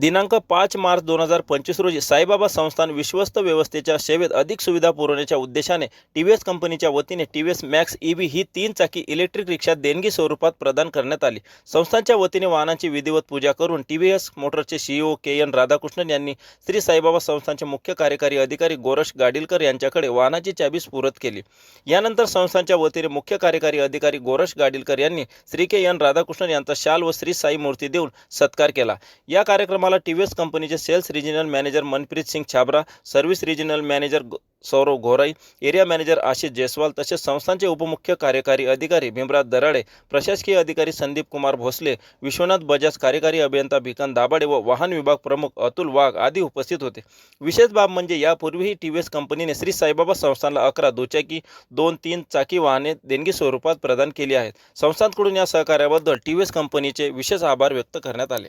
दिनांक पाच मार्च दोन हजार पंचवीस रोजी साईबाबा संस्थान विश्वस्त व्यवस्थेच्या सेवेत अधिक सुविधा पुरवण्याच्या उद्देशाने टी व्ही एस कंपनीच्या वतीने T V S Max E V ही तीन चाकी इलेक्ट्रिक रिक्षा देणगी स्वरूपात प्रदान करण्यात आली. संस्थांच्या वतीने वाहनांची विधिवत पूजा करून टी व्ही एस मोटरचे सीईओ के एन राधाकृष्णन यांनी श्री साईबाबा संस्थांचे मुख्य कार्यकारी अधिकारी गोरश गाडीलकर यांच्याकडे वाहनाची चाबी स्फुरत केली. यानंतर संस्थांच्या वतीने मुख्य कार्यकारी अधिकारी गोरश गाडीलकर यांनी श्री के एन राधाकृष्णन यांचा शाल व श्री साई मूर्ती देऊन सत्कार केला. या कार्यक्रमाला टी व्ही एस कंपनीचे sales regional manager Manpreet Singh Chhabra service regional manager Saurav Ghorai area manager Ashish Jaiswal तसेच संस्थांचे उपमुख्य कार्यकारी अधिकारी भीमराज दराडे प्रशासकीय अधिकारी संदीप कुमार भोसले विश्वनाथ बजाज कार्यकारी अभियंता भिकन दाभाडे व वाहन विभाग प्रमुख अतुल वाघ आदी उपस्थित होते. विशेष बाब म्हणजे यापूर्वीही टी व्ही एस कंपनीने श्री साईबाबा संस्थानला अकरा दुचाकी दोन तीन चाकी वाहने देणगी स्वरूपात प्रदान केली आहेत. संस्थांकडून या सहकार्याबद्दल टी व्ही एस कंपनीचे विशेष आभार व्यक्त करण्यात आले.